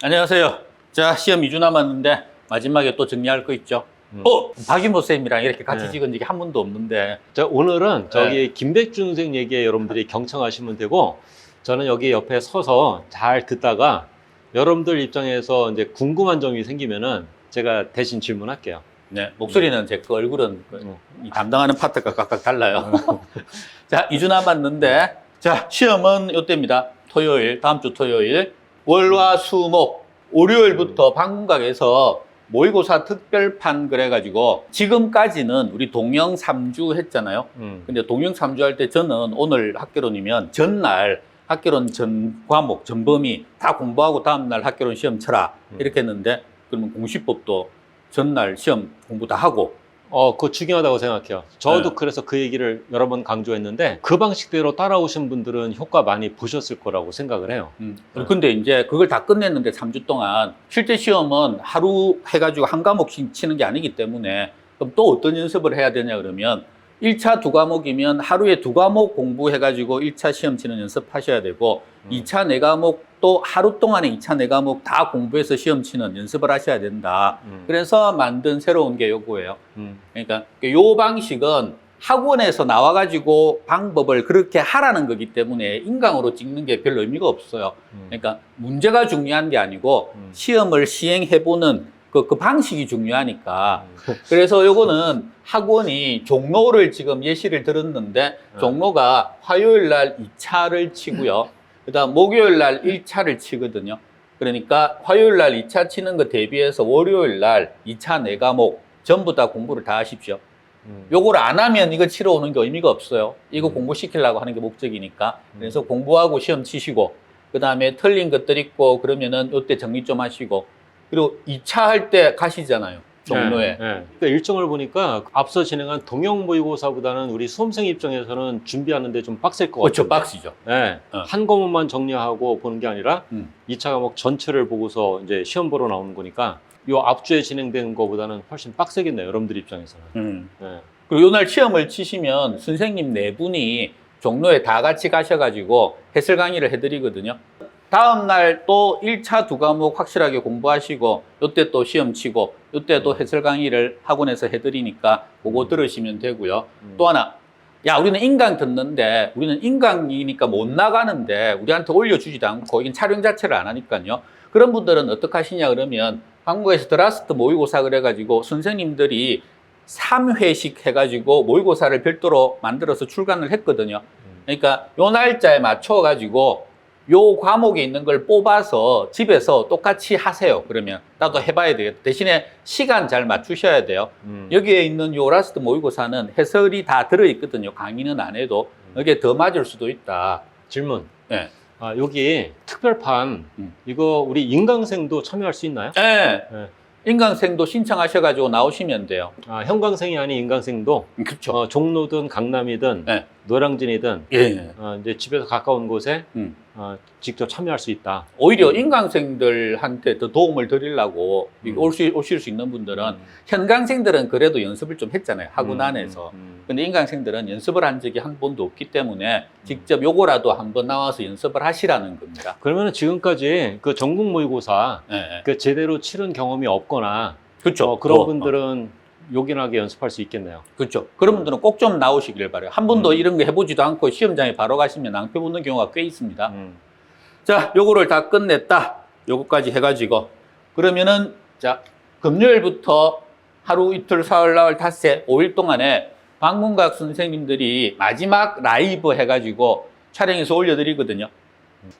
안녕하세요. 자, 시험 2주 남았는데 마지막에 또 정리할 거 있죠? 음. 어, 박인모 쌤이랑 이렇게 같이 네. 찍은 적이 한 번도 없는데. 자, 오늘은 저기 김백준 선생 얘기에 여러분들이 경청하시면 되고 저는 여기 옆에 서서 잘 듣다가 여러분들 입장에서 이제 궁금한 점이 생기면은 제가 대신 질문할게요. 네, 목소리는 제 거, 얼굴은 그 음. 이 담당하는 파트가 각각 달라요. 자, 2주 남았는데, 자, 시험은 이때입니다. 토요일, 다음 주 토요일, 월화, 수, 목, 월요일부터 방문각에서 모의고사 특별판 그래가지고 지금까지는 우리 동영 3주 했잖아요. 음. 근데 동영 3주 할 때 저는 오늘 학교론이면 전날 학교론 전 과목, 전 범위 다 공부하고 다음날 학교론 시험 쳐라. 음. 이렇게 했는데 그러면 공시법도 전날 시험 공부 다 하고 어, 그거 중요하다고 생각해요. 저도 네. 그래서 그 얘기를 여러 번 강조했는데 그 방식대로 따라오신 분들은 효과 많이 보셨을 거라고 생각을 해요. 음. 네. 근데 이제 그걸 다 끝냈는데 3주 동안 실제 시험은 하루 해가지고 한 과목씩 치는 게 아니기 때문에 그럼 또 어떤 연습을 해야 되냐 그러면 1차 두 과목이면 하루에 두 과목 공부해가지고 1차 시험 치는 연습하셔야 되고 음. 2차 네 과목 또 하루 동안에 2차 네 과목 다 공부해서 시험 치는 연습을 하셔야 된다. 음. 그래서 만든 새로운 게 요거예요. 음. 그러니까 요 방식은 학원에서 나와가지고 방법을 그렇게 하라는 거기 때문에 인강으로 찍는 게별 의미가 없어요. 음. 그러니까 문제가 중요한 게 아니고 음. 시험을 시행해보는 그, 그 방식이 중요하니까. 음. 그래서 요거는 학원이 종로를 지금 예시를 들었는데 음. 종로가 화요일 날 2차를 치고요. 그 다음 목요일 날 1차를 치거든요. 그러니까 화요일 날 2차 치는 거 대비해서 월요일 날 2차 네 과목 전부 다 공부를 다 하십시오. 음. 요걸 안 하면 이거 치러 오는 게 의미가 없어요. 이거 음. 공부시키려고 하는 게 목적이니까. 음. 그래서 공부하고 시험 치시고, 그 다음에 틀린 것들 있고, 그러면은 요때 정리 좀 하시고, 그리고 2차 할 때 가시잖아요. 종로에. 네, 네. 그러니까 일정을 보니까 앞서 진행한 동영 모의고사보다는 우리 수험생 입장에서는 준비하는 데 좀 빡셀 것 그렇죠. 같아요. 박스죠. 네. 어. 한 과목만 정리하고 보는 게 아니라 음. 이 2차 과목 전체를 보고서 이제 시험 보러 나오는 거니까 요 앞주에 진행되는 것보다는 훨씬 빡세겠네요. 여러분들 입장에서는. 음. 네. 그리고 요날 시험을 치시면 선생님 네 분이 종로에 다 같이 가셔가지고 해설 강의를 해드리거든요. 다음 날 또 1차 두 과목 확실하게 공부하시고, 요때 또 시험 치고, 요때 또 해설 강의를 학원에서 해드리니까 그거 들으시면 되고요. 음. 또 하나, 야, 우리는 인강 듣는데, 우리는 인강이니까 못 나가는데, 우리한테 올려주지도 않고, 이건 촬영 자체를 안 하니까요. 그런 분들은 어떻게 하시냐, 그러면, 한국에서 드라스트 모의고사 그래가지고, 선생님들이 3회씩 해가지고 모의고사를 별도로 만들어서 출간을 했거든요. 음. 그러니까 요 날짜에 맞춰가지고, 요 과목에 있는 걸 뽑아서 집에서 똑같이 하세요. 그러면 나도 해봐야 되겠다. 대신에 시간 잘 맞추셔야 돼요. 음. 여기에 있는 요 라스트 모의고사는 해설이 다 들어있거든요. 강의는 안 해도. 여기에 더 맞을 수도 있다. 질문. 네. 아, 여기 특별판 음. 이거 우리 인강생도 참여할 수 있나요? 네. 네. 인강생도 신청하셔가지고 나오시면 돼요. 아, 현강생이 아닌 인강생도 그렇죠. 어, 종로든 강남이든 네. 노량진이든 예. 어, 이제 집에서 가까운 곳에 음. 어, 직접 참여할 수 있다. 오히려 인강생들한테 더 도움을 드리려고 음. 오실, 오실 수 있는 분들은 음. 현강생들은 그래도 연습을 좀 했잖아요. 학원 음, 안에서. 음, 근데 인강생들은 연습을 한 적이 한 번도 없기 때문에 직접 요거라도 한번 나와서 연습을 하시라는 겁니다. 그러면 지금까지 그 전국 모의고사 예, 예. 그 제대로 치른 경험이 없거나 그렇죠. 어, 그런 어, 어. 분들은 요긴하게 연습할 수 있겠네요. 그렇죠. 그런 분들은 꼭 좀 나오시길 바래요. 한 번도 음. 이런 거 해보지도 않고 시험장에 바로 가시면 낭패 붙는 경우가 꽤 있습니다. 음. 자, 요거를 다 끝냈다. 요거까지 해가지고. 그러면은, 자, 금요일부터 하루, 이틀, 사흘, 나흘, 닷새, 5일 동안에 방문각 선생님들이 마지막 라이브 해가지고 촬영해서 올려드리거든요.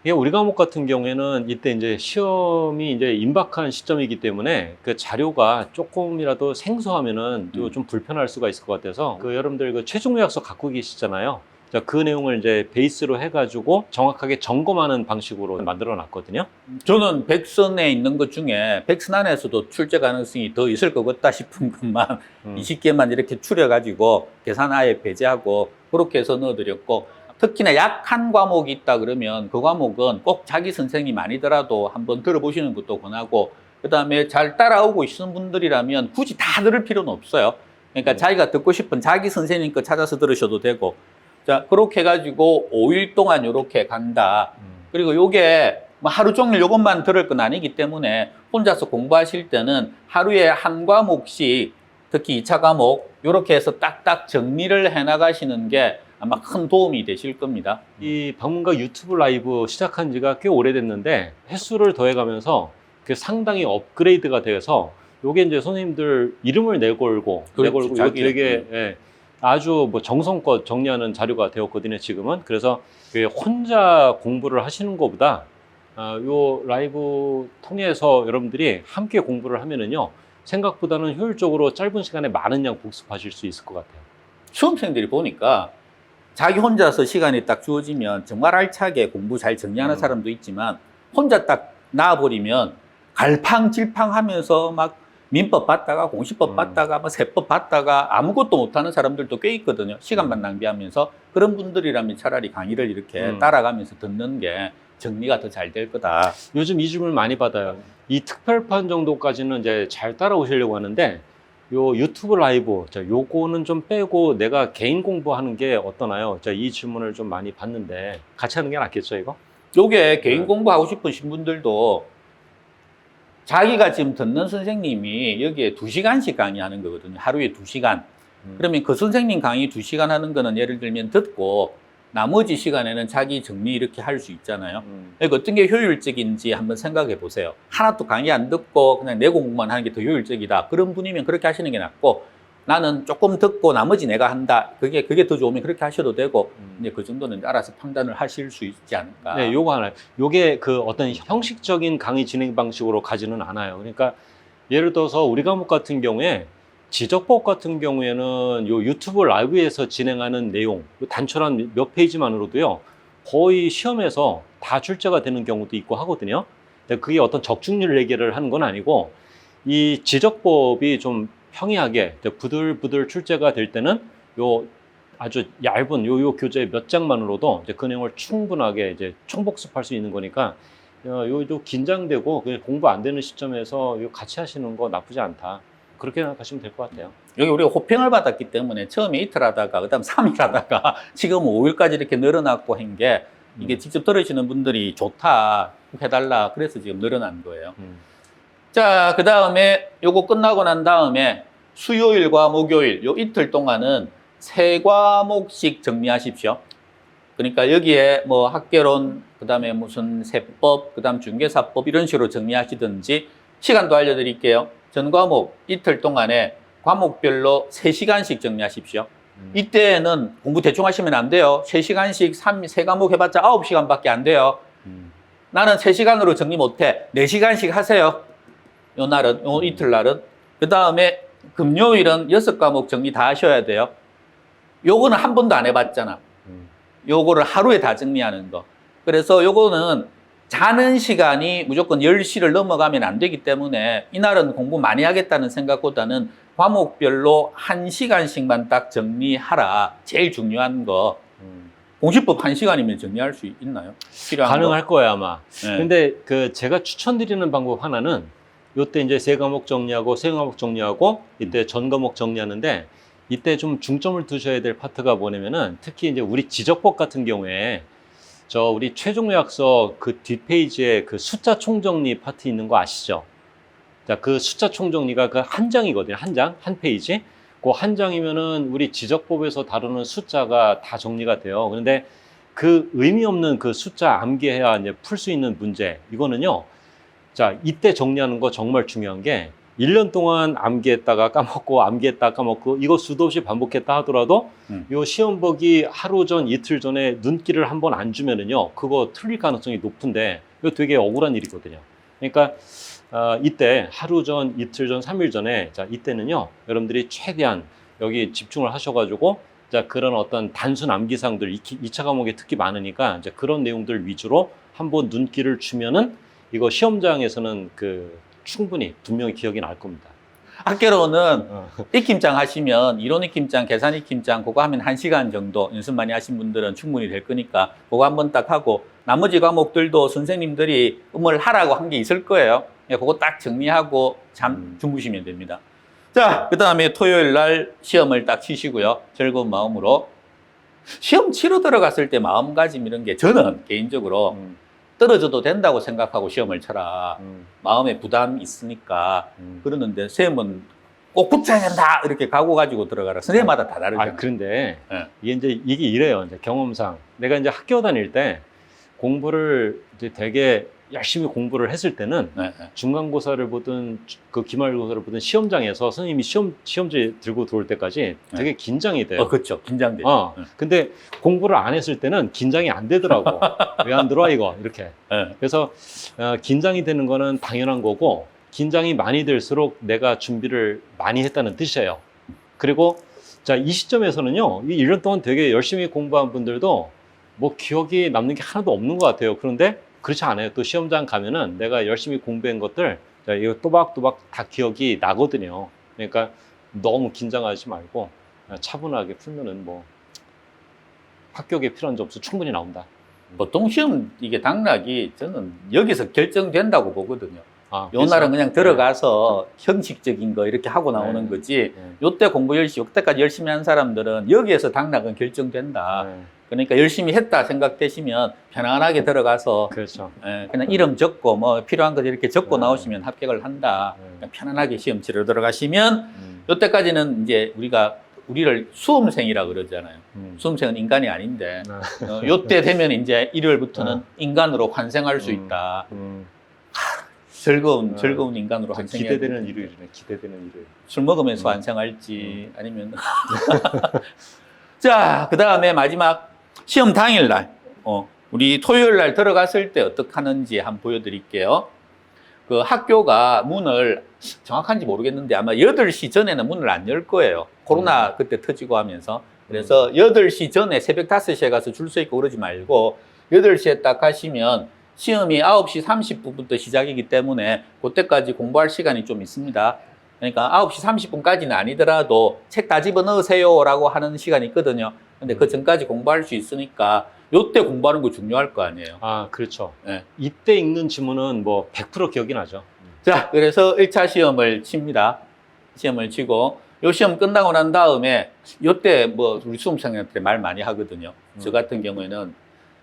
이게 우리 과목 같은 경우에는 이때 이제 시험이 이제 임박한 시점이기 때문에 그 자료가 조금이라도 생소하면은 또 음. 좀 불편할 수가 있을 것 같아서 그 여러분들 그 최종 요약서 갖고 계시잖아요. 자, 그 내용을 이제 베이스로 해가지고 정확하게 점검하는 방식으로 만들어 놨거든요. 저는 백선에 있는 것 중에 백선 안에서도 출제 가능성이 더 있을 것 같다 싶은 것만 음. 20개만 이렇게 추려가지고 계산 아예 배제하고 그렇게 해서 넣어드렸고 특히나 약한 과목이 있다 그러면 그 과목은 꼭 자기 선생님 아니더라도 한번 들어보시는 것도 권하고 그 다음에 잘 따라오고 있는 분들이라면 굳이 다 들을 필요는 없어요. 그러니까 음. 자기가 듣고 싶은 자기 선생님 거 찾아서 들으셔도 되고 자 그렇게 해가지고 5일 동안 이렇게 간다. 음. 그리고 요게 뭐 하루 종일 이것만 들을 건 아니기 때문에 혼자서 공부하실 때는 하루에 한 과목씩 특히 2차 과목 이렇게 해서 딱딱 정리를 해 나가시는 게 아마 큰 도움이 되실 겁니다. 이 방문가 유튜브 라이브 시작한 지가 꽤 오래됐는데 횟수를 더해가면서 그 상당히 업그레이드가 돼서 요게 이제 선생님들 이름을 내걸고 그렇죠. 내걸고 이거 자기 되게 이름. 예, 아주 뭐 정성껏 정리하는 자료가 되었거든요 지금은 그래서 그 혼자 공부를 하시는 것보다 아, 요 라이브 통해서 여러분들이 함께 공부를 하면은요 생각보다는 효율적으로 짧은 시간에 많은 양 복습하실 수 있을 것 같아요. 수험생들이 보니까 자기 혼자서 시간이 딱 주어지면 정말 알차게 공부 잘 정리하는 음. 사람도 있지만 혼자 딱 나와버리면 갈팡질팡 하면서 막 민법 받다가 공시법 음. 받다가 뭐 세법 받다가 아무것도 못하는 사람들도 꽤 있거든요. 시간만 낭비하면서 그런 분들이라면 차라리 강의를 이렇게 음. 따라가면서 듣는 게 정리가 더 잘 될 거다. 요즘 이 질문을 많이 받아요. 이 특별판 정도까지는 이제 잘 따라오시려고 하는데 요 유튜브 라이브 자 요거는 좀 빼고 내가 개인 공부하는 게 어떠나요? 자 이 질문을 좀 많이 받는데 같이 하는 게 낫겠죠 이거? 요게 개인 네. 공부하고 싶으신 분들도 자기가 지금 듣는 선생님이 여기에 두 시간씩 강의하는 거거든요. 하루에 두 시간. 음. 그러면 그 선생님 강의 두 시간 하는 거는 예를 들면 듣고 나머지 시간에는 자기 정리 이렇게 할 수 있잖아요. 음. 그러니까 어떤 게 효율적인지 한번 생각해 보세요. 하나도 강의 안 듣고 그냥 내 공부만 하는 게 더 효율적이다. 그런 분이면 그렇게 하시는 게 낫고 나는 조금 듣고 나머지 내가 한다. 그게 그게 더 좋으면 그렇게 하셔도 되고 음. 이제 그 정도는 알아서 판단을 하실 수 있지 않을까. 네, 요거 하나. 요게 그 어떤 형식적인 강의 진행 방식으로 가지는 않아요. 그러니까 예를 들어서 우리 과목 같은 경우에 지적법 같은 경우에는 요 유튜브 라이브에서 진행하는 내용, 요 단촐한 몇 페이지만으로도요, 거의 시험에서 다 출제가 되는 경우도 있고 하거든요. 그게 어떤 적중률 얘기를 하는 건 아니고, 이 지적법이 좀 평이하게 부들부들 출제가 될 때는 요 아주 얇은 요, 요 교재 몇 장만으로도 이제 그 내용을 충분하게 이제 총복습할 수 있는 거니까 어, 요, 요 긴장되고 공부 안 되는 시점에서 요 같이 하시는 거 나쁘지 않다. 그렇게 생각하시면 될 것 같아요. 여기 우리가 호평을 받았기 때문에 처음에 이틀 하다가 그다음 삼일 하다가 지금 5일까지 이렇게 늘어났고 한 게 이게 음. 직접 들으시는 분들이 좋다 해달라 그래서 지금 늘어난 거예요. 음. 자, 그 다음에 요거 끝나고 난 다음에 수요일과 목요일 요 이틀 동안은 세 과목씩 정리하십시오. 그러니까 여기에 뭐 학개론, 그 다음에 무슨 세법, 그 다음 중개사법 이런 식으로 정리하시든지 시간도 알려드릴게요. 전 과목 이틀 동안에 과목별로 세시간씩 정리하십시오. 음. 이때는 공부 대충 하시면 안 돼요. 세시간씩삼세 과목 해봤자 아홉 시간밖에 안 돼요. 음. 나는 3시간으로 정리 못해. 4시간씩 하세요. 요 날은, 요 이틀 날은. 그 다음에 금요일은 6과목 정리 다 하셔야 돼요. 요거는 한 번도 안 해봤잖아. 음. 요거를 하루에 다 정리하는 거. 그래서 요거는 자는 시간이 무조건 10시를 넘어가면 안 되기 때문에 이날은 공부 많이 하겠다는 생각보다는 과목별로 1시간씩만 딱 정리하라. 제일 중요한 거. 음. 공시법 1시간이면 정리할 수 있나요? 필요한 거? 가능할 거 예요 아마. 네. 근데 그 제가 추천드리는 방법 하나는 요때 이제 세 과목 정리하고 세 과목 정리하고 이때 전 과목 정리하는데 이때 좀 중점을 두셔야 될 파트가 뭐냐면은 특히 이제 우리 지적법 같은 경우에 저 우리 최종 요약서 그 뒷페이지에 그 숫자 총정리 파트 있는 거 아시죠? 자, 그 숫자 총정리가 그 한 장이거든요. 한 장, 한 페이지. 그 한 장이면은 우리 지적법에서 다루는 숫자가 다 정리가 돼요. 그런데 그 의미 없는 그 숫자 암기해야 이제 풀 수 있는 문제. 이거는요. 자, 이때 정리하는 거 정말 중요한 게 1년 동안 암기했다가 까먹고 암기했다가 까먹고 이거 수도 없이 반복했다 하더라도 음. 요 시험 보기 하루 전 이틀 전에 눈길을 한번 안 주면은요. 그거 틀릴 가능성이 높은데 이거 되게 억울한 일이거든요. 그러니까 어, 이때 하루 전, 이틀 전, 삼일 전에 자 이때는요 여러분들이 최대한 여기 집중을 하셔가지고 자 그런 어떤 단순 암기사항들 2차 과목에 특히 많으니까 이제 그런 내용들 위주로 한번 눈길을 주면은 이거 시험장에서는 그 충분히 분명히 기억이 날 겁니다. 학교로는 어. 익힘장 하시면 이론 익힘장, 계산 익힘장 그거 하면 한시간 정도 연습 많이 하신 분들은 충분히 될 거니까 그거 한번 딱 하고 나머지 과목들도 선생님들이 음을 하라고 한 게 있을 거예요. 예, 그거 딱 정리하고 잠 음. 주무시면 됩니다. 자, 그 다음에 토요일 날 시험을 딱 치시고요. 즐거운 마음으로. 시험 치러 들어갔을 때 마음가짐 이런 게 저는 개인적로 음. 떨어져도 된다고 생각하고 시험을 쳐라. 음, 마음에 부담이 있으니까 음. 그러는데 쌤은 꼭 붙어야 된다 이렇게 각오 가지고 들어가라. 선생님마다 다 다르잖아요. 아 그런데 예. 이게 이제 이게 이래요. 이제 경험상 내가 이제 학교 다닐 때 공부를 이제 되게 열심히 공부를 했을 때는 네, 네. 중간고사를 보든 그 기말고사를 보든 시험장에서 선생님이 시험 시험지 들고 들어올 때까지 되게 긴장이 돼요. 어, 그렇죠. 긴장되죠. 어, 네. 근데 공부를 안 했을 때는 긴장이 안 되더라고. 왜 안 들어와 이거 이렇게. 네. 그래서 어, 긴장이 되는 거는 당연한 거고 긴장이 많이 될수록 내가 준비를 많이 했다는 뜻이에요. 그리고 자 이 시점에서는요, 이 1년 동안 되게 열심히 공부한 분들도 뭐 기억이 남는 게 하나도 없는 것 같아요. 그런데 그렇지 않아요. 또 시험장 가면은 내가 열심히 공부한 것들 자, 이거 또박또박 다 기억이 나거든요. 그러니까 너무 긴장하지 말고 차분하게 풀면은 뭐 합격에 필요한 점수 충분히 나온다. 보통 시험 이게 당락이 저는 여기서 결정된다고 보거든요. 아, 요 날은? 그냥 들어가서 형식적인 거 이렇게 하고 나오는 네. 거지. 네. 요때 공부 열심히, 요때까지 열심히 한 사람들은 여기에서 당락은 결정된다. 네, 그러니까 열심히 했다 생각되시면 편안하게 들어가서 그렇죠. 예, 그냥 이름 적고 뭐 필요한 거 이렇게 적고 네. 나오시면 합격을 한다. 네. 그냥 편안하게 시험 치러 들어가시면 음, 요때까지는 이제 우리가 우리를 수험생이라 그러잖아요. 음. 수험생은 인간이 아닌데 네. 어, 요때 되면 이제 일요일부터는 네. 인간으로 환생할 수 음. 있다. 음, 즐거운 네. 즐거운 인간으로 저 환생해야 기대되는 돼. 일요일이네. 기대되는 일요일. 술 먹으면서 음. 환생할지 아니면 자, 그 다음에 마지막 시험 당일 날. 어, 우리 토요일 날 들어갔을 때 어떻게 하는지 한번 보여 드릴게요. 그 학교가 문을 정확한지 모르겠는데 아마 8시 전에는 문을 안 열 거예요. 코로나 그때 터지고 하면서. 그래서 8시 전에 새벽 5시에 가서 줄 서 있고 그러지 말고 8시에 딱 가시면 시험이 9시 30분부터 시작이기 때문에 그때까지 공부할 시간이 좀 있습니다. 그러니까 9시 30분까지는 아니더라도 책 다 집어 넣으세요라고 하는 시간이 있거든요. 근데 그 전까지 공부할 수 있으니까 요때 공부하는 거 중요할 거 아니에요. 아, 그렇죠. 네. 이때 읽는 지문은 뭐 100% 기억이 나죠. 자, 그래서 1차 시험을 칩니다. 시험을 치고 요 시험 끝나고 난 다음에 요때 뭐 우리 수험생한테 말 많이 하거든요. 음. 저 같은 경우에는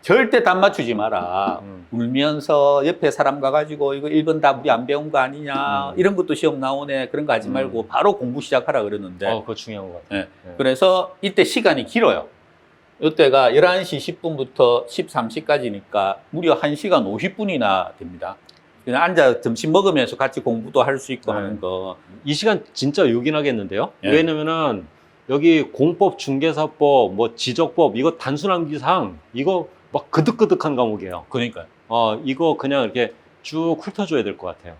절대 답 맞추지 마라. 음. 울면서 옆에 사람 가가지고 이거 1번 답 우리 안 배운 거 아니냐. 음. 이런 것도 시험 나오네. 그런 거 하지 음. 말고 바로 공부 시작하라 그러는데 어, 그거 중요한 것 같아요. 네. 그래서 이때 시간이 길어요. 이때가 11시 10분부터 13시까지니까 무려 1시간 50분이나 됩니다. 그냥 앉아 점심 먹으면서 같이 공부도 할 수 있고 네. 하는 거. 이 시간 진짜 요긴하겠는데요. 예. 왜냐면은 여기 공법, 중개사법, 뭐 지적법 이거 단순한 기상 이거 막 그득그득한 과목이에요. 그러니까요. 어, 이거 그냥 이렇게 쭉 훑어줘야 될 것 같아요.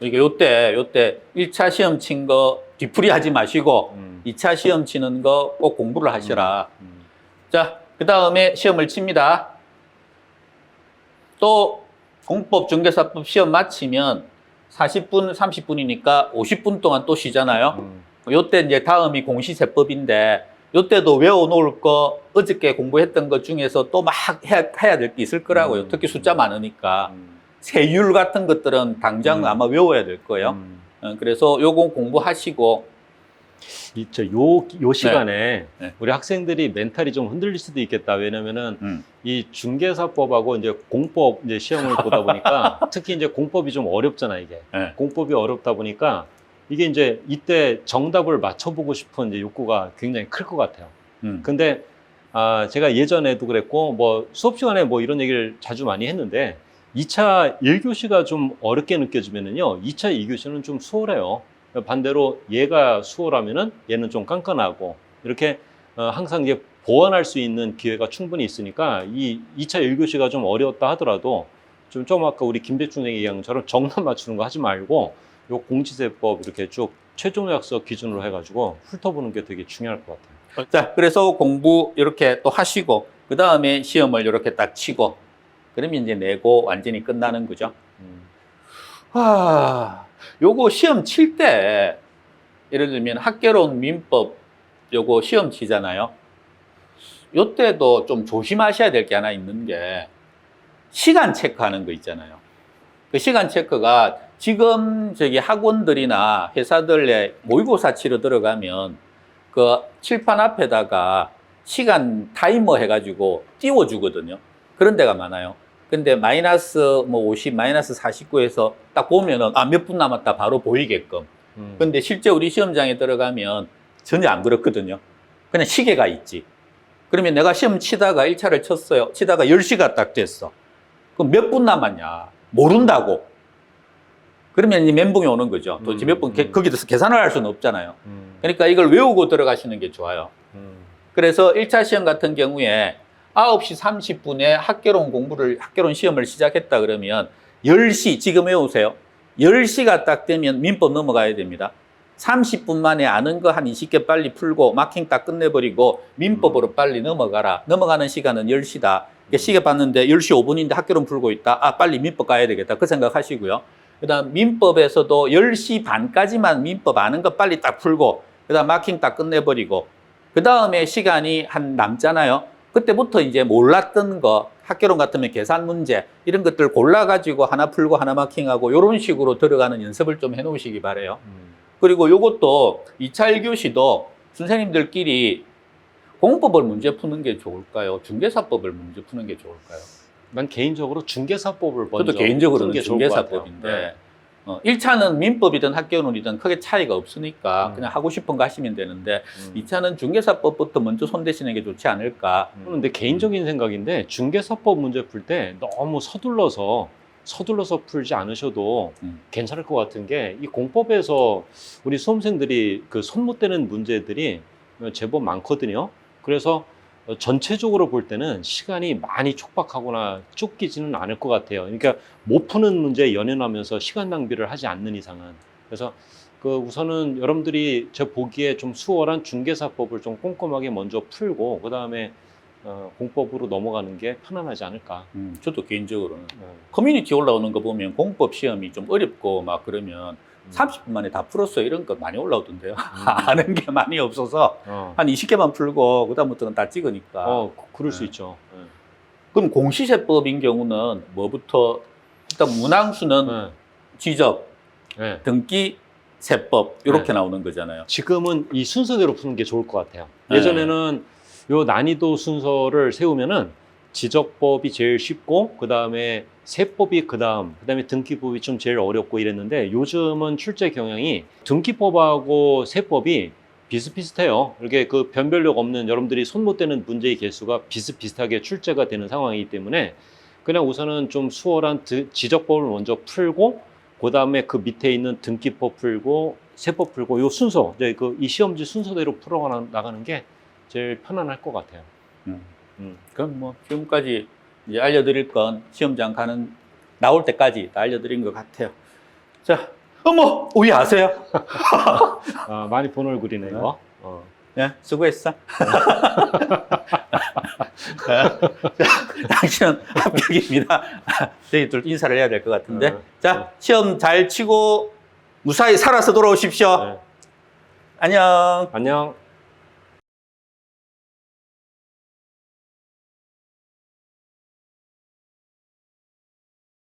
이게 요때, 요때 1차 시험 친 거 뒤풀이 하지 마시고 음, 2차 시험 치는 거 꼭 공부를 하시라. 음. 자, 그 다음에 시험을 칩니다. 또 공법 중개사법 시험 마치면 40분, 30분이니까 50분 동안 또 쉬잖아요. 음. 요때 이제 다음이 공시세법인데 요때도 외워놓을 거 어저께 공부했던 것 중에서 또 막 해야, 해야 될 게 있을 거라고요. 음. 특히 숫자 많으니까 음. 세율 같은 것들은 당장 음. 아마 외워야 될 거예요. 음. 어, 그래서 요거 공부하시고 이, 저, 요, 요 시간에 네. 우리 학생들이 멘탈이 좀 흔들릴 수도 있겠다. 왜냐면은 음. 이 중개사법하고 이제 공법 이제 시험을 보다 보니까 특히 이제 공법이 좀 어렵잖아, 이게. 네. 공법이 어렵다 보니까 이게 이제 이때 정답을 맞춰보고 싶은 욕구가 굉장히 클 것 같아요. 음. 근데 아, 제가 예전에도 그랬고 뭐 수업 시간에 뭐 이런 얘기를 자주 많이 했는데 2차 1교시가 좀 어렵게 느껴지면은요. 2차 2교시는 좀 수월해요. 반대로 얘가 수월하면은 얘는 좀 깐깐하고 이렇게 어, 항상 이제 보완할 수 있는 기회가 충분히 있으니까 이 2차 1교시가 좀 어려웠다 하더라도 좀, 좀 아까 우리 김대중 얘기한처럼 정답 맞추는 거 하지 말고 요 공지세법 이렇게 쭉 최종 약속 기준으로 해가지고 훑어보는 게 되게 중요할 것 같아요. 자, 그래서 공부 이렇게 또 하시고 그 다음에 시험을 이렇게 딱 치고 그러면 이제 내고 완전히 끝나는 거죠. 음. 아, 요거 시험 칠 때 예를 들면 학개론 민법 요거 시험 치잖아요. 요때도 좀 조심하셔야 될 게 하나 있는 게 시간 체크하는 거 있잖아요. 그 시간 체크가 지금 저기 학원들이나 회사들의 모의고사 치러 들어가면 그 칠판 앞에다가 시간 타이머 해가지고 띄워주거든요. 그런 데가 많아요. 근데 마이너스 뭐 50, 마이너스 49에서 딱 보면은 아, 몇 분 남았다 바로 보이게끔. 음. 근데 실제 우리 시험장에 들어가면 전혀 안 그렇거든요. 그냥 시계가 있지. 그러면 내가 시험 치다가 1차를 쳤어요. 치다가 10시가 딱 됐어. 그럼 몇 분 남았냐? 모른다고. 그러면 이제 멘붕이 오는 거죠. 도대체 음, 몇 분, 음. 거기서 계산을 할 수는 없잖아요. 음. 그러니까 이걸 외우고 들어가시는 게 좋아요. 음. 그래서 1차 시험 같은 경우에 9시 30분에 학교론 공부를, 학교론 시험을 시작했다 그러면 10시, 지금 외우세요. 10시가 딱 되면 민법 넘어가야 됩니다. 30분 만에 아는 거 한 20개 빨리 풀고 마킹 딱 끝내버리고 민법으로 빨리 넘어가라. 넘어가는 시간은 10시다. 시계 봤는데 10시 5분인데 학교론 풀고 있다. 아, 빨리 민법 가야 되겠다. 그 생각하시고요. 그 다음 민법에서도 10시 반까지만 민법 아는 거 빨리 딱 풀고 그 다음 마킹 딱 끝내버리고 그 다음에 시간이 한 남잖아요. 그때부터 이제 몰랐던 거 학교론 같으면 계산 문제 이런 것들 골라가지고 하나 풀고 하나 마킹하고 이런 식으로 들어가는 연습을 좀 해놓으시기 바래요. 음. 그리고 요것도 2차 1교시도 선생님들끼리 공법을 문제 푸는 게 좋을까요? 중개사법을 문제 푸는 게 좋을까요? 난 개인적으로 중개사법을 먼저 저도 개인적으로는 푸는 게 좋을 것 같아요. 중개사법인데 네. 어, 1차는 민법이든 학교론이든 크게 차이가 없으니까 음. 그냥 하고 싶은 거 하시면 되는데 음. 2차는 중개사법부터 먼저 손대시는 게 좋지 않을까. 근데 개인적인 생각인데 중개사법 문제 풀 때 너무 서둘러서 서둘러서 풀지 않으셔도 음. 괜찮을 것 같은 게 이 공법에서 우리 수험생들이 그 손 못 대는 문제들이 제법 많거든요. 그래서 어, 전체적으로 볼 때는 시간이 많이 촉박하거나 쫓기지는 않을 것 같아요. 그러니까 못 푸는 문제에 연연하면서 시간 낭비를 하지 않는 이상은. 그래서 그 우선은 여러분들이 저 보기에 좀 수월한 중개사법을 좀 꼼꼼하게 먼저 풀고 그 다음에 어, 공법으로 넘어가는 게 편안하지 않을까. 음, 저도 개인적으로는 어. 커뮤니티 올라오는 거 보면 공법 시험이 좀 어렵고 막 그러면 음. 30분 만에 다 풀었어 이런 거 많이 올라오던데요. 아는 게 많이 없어서 어. 한 20개만 풀고 그다음부터는 다 찍으니까. 어, 그- 그럴 수 네. 있죠. 네. 그럼 공시세법인 경우는 뭐부터 일단 문항수는 네. 지적, 네. 등기, 세법 이렇게 네. 나오는 거잖아요. 지금은 이 순서대로 푸는 게 좋을 것 같아요. 네. 예전에는 요 난이도 순서를 세우면은 지적법이 제일 쉽고 그 다음에 세법이 그 다음 그 다음에 등기법이 좀 제일 어렵고 이랬는데 요즘은 출제 경향이 등기법하고 세법이 비슷비슷해요. 이렇게 그 변별력 없는 여러분들이 손 못 대는 문제의 개수가 비슷비슷하게 출제가 되는 상황이기 때문에 그냥 우선은 좀 수월한 드- 지적법을 먼저 풀고 그 다음에 그 밑에 있는 등기법 풀고 세법 풀고 요 순서 이제 그 이 시험지 순서대로 풀어 나가는 게 제일 편안할 것 같아요. 음. 음. 그럼 뭐 지금까지 이제 알려드릴 건 시험장 가는 나올 때까지 다 알려드린 것 같아요. 자, 어머, 우리 아세요? 아, 많이 본 얼굴이네 이거. 어. 예, 수고했어. 자, 당신은 합격입니다. 저희 둘 인사를 해야 될 것 같은데. 네. 자, 시험 잘 치고 무사히 살아서 돌아오십시오. 네. 안녕. 안녕.